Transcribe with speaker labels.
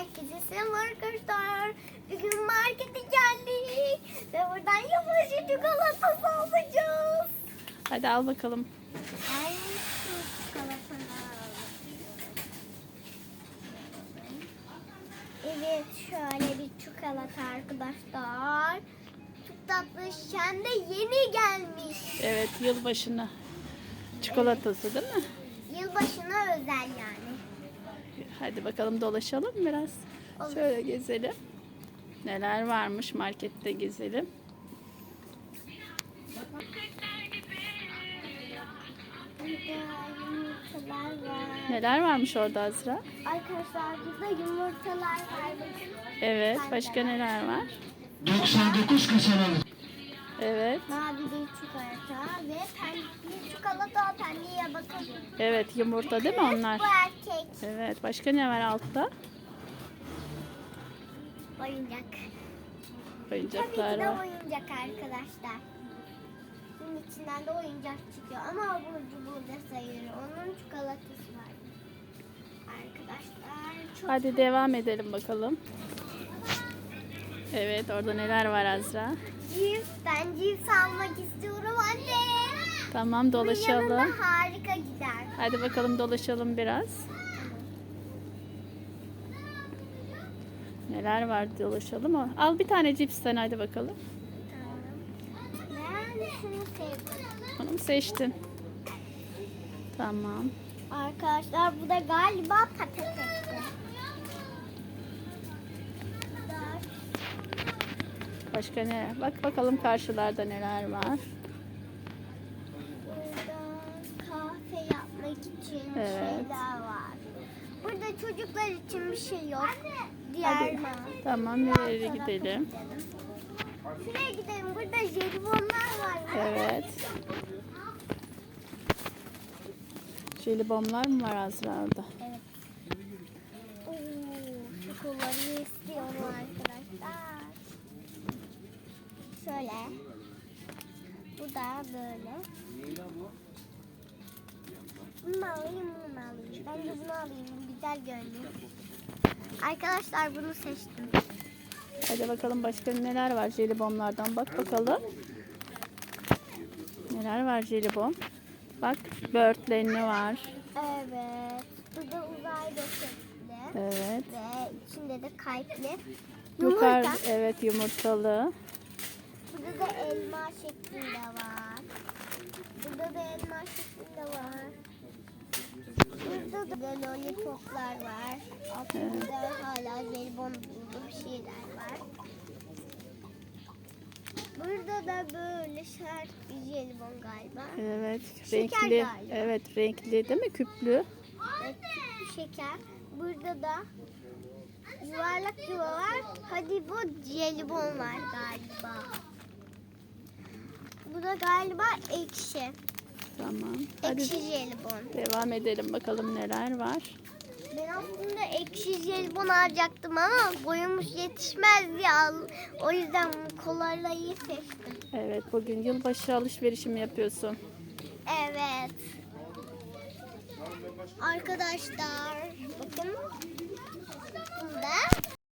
Speaker 1: Herkese selam arkadaşlar. Bugün markete geldik. Ve buradan yılbaşı çikolatası alacağız.
Speaker 2: Hadi al bakalım.
Speaker 1: Şu çikolatanı. Evet şöyle bir çikolata arkadaşlar. Çok tatlı. Hem de yeni gelmiş.
Speaker 2: Evet yılbaşına çikolatası değil mi?
Speaker 1: Yılbaşına özel yani.
Speaker 2: Hadi bakalım dolaşalım biraz.
Speaker 1: Olur.
Speaker 2: Şöyle gezelim. Neler varmış markette gezelim.
Speaker 1: Var.
Speaker 2: Neler varmış orada Azra?
Speaker 1: Arkadaşlar burada yumurtalar var.
Speaker 2: Evet başka neler var?
Speaker 3: 99 kasaları.
Speaker 2: Evet.
Speaker 1: Mavi bir çikolata ve pembe çikolata pembeye bakın.
Speaker 2: Evet yumurta değil mi onlar?
Speaker 1: Bu erkek
Speaker 2: Evet başka ne var altta?
Speaker 1: oyuncak. Tabii
Speaker 2: Oyuncaklar
Speaker 1: ki de
Speaker 2: var.
Speaker 1: oyuncak arkadaşlar. Bunun içinden de oyuncak çıkıyor ama bu burada sayılır. Onun çikolatası var. Arkadaşlar çok
Speaker 2: Hadi devam edelim bakalım. Evet orada neler var Azra?
Speaker 1: cips. Ben cips almak istiyorum anne.
Speaker 2: Tamam
Speaker 1: Bunun yanında
Speaker 2: dolaşalım.
Speaker 1: harika gider.
Speaker 2: Hadi bakalım dolaşalım biraz. Neler var dolaşalım. Al bir tane cipsten hadi bakalım.
Speaker 1: Ben şunu sevdim.
Speaker 2: Onu mu seçtin? Tamam.
Speaker 1: Arkadaşlar bu da galiba patatesli.
Speaker 2: Başka ne? Bak bakalım karşılarda neler var.
Speaker 1: Burada kahve yapmak için
Speaker 2: Evet.
Speaker 1: şeyler var. Burada çocuklar için bir şey yok. Diğer
Speaker 2: Hadi.
Speaker 1: ma-
Speaker 2: Tamam nereye gidelim?
Speaker 1: Şuraya gidelim. Burada jelibonlar var.
Speaker 2: Evet. Jelibonlar mı var Azra orada?
Speaker 1: Evet. Oo, şu kolları istiyorum arkadaşlar. Şöyle. Bu da böyle. Bunu mu alayım, bunu alayım? Bence bunu alayım. Bu güzel görünüyor. Arkadaşlar bunu seçtim.
Speaker 2: Hadi bakalım başka neler var jelibonlardan bak bakalım. Neler var jelibon? Bak börtlenli var.
Speaker 1: Evet. Bu da uzay döşekli.
Speaker 2: Evet.
Speaker 1: Ve içinde de kalpli.
Speaker 2: Yukarı
Speaker 1: Yumurta.
Speaker 2: evet yumurtalı.
Speaker 1: Elma şeklinde var. Burada da elma şeklinde var. Burada da lollipoplar var. Altında hala jelibon gibi bir şeyler var. Burada da böyle sert bir jelibon galiba.
Speaker 2: Evet
Speaker 1: Şeker
Speaker 2: renkli.
Speaker 1: galiba.
Speaker 2: Evet renkli değil mi küplü?
Speaker 1: Evet, şeker. Burada da yuvarlak yuva var. Hadi bu jelibon var galiba. Bu da galiba ekşi.
Speaker 2: Tamam. Hadi
Speaker 1: Ekşi jelibon.
Speaker 2: devam edelim bakalım neler var.
Speaker 1: Ben aslında ekşi jelibon alacaktım ama boyumuz yetişmez al. O yüzden bu kolayı seçtim.
Speaker 2: Evet bugün yılbaşı alışverişi mi yapıyorsun?
Speaker 1: Evet. Arkadaşlar bakın. Bunda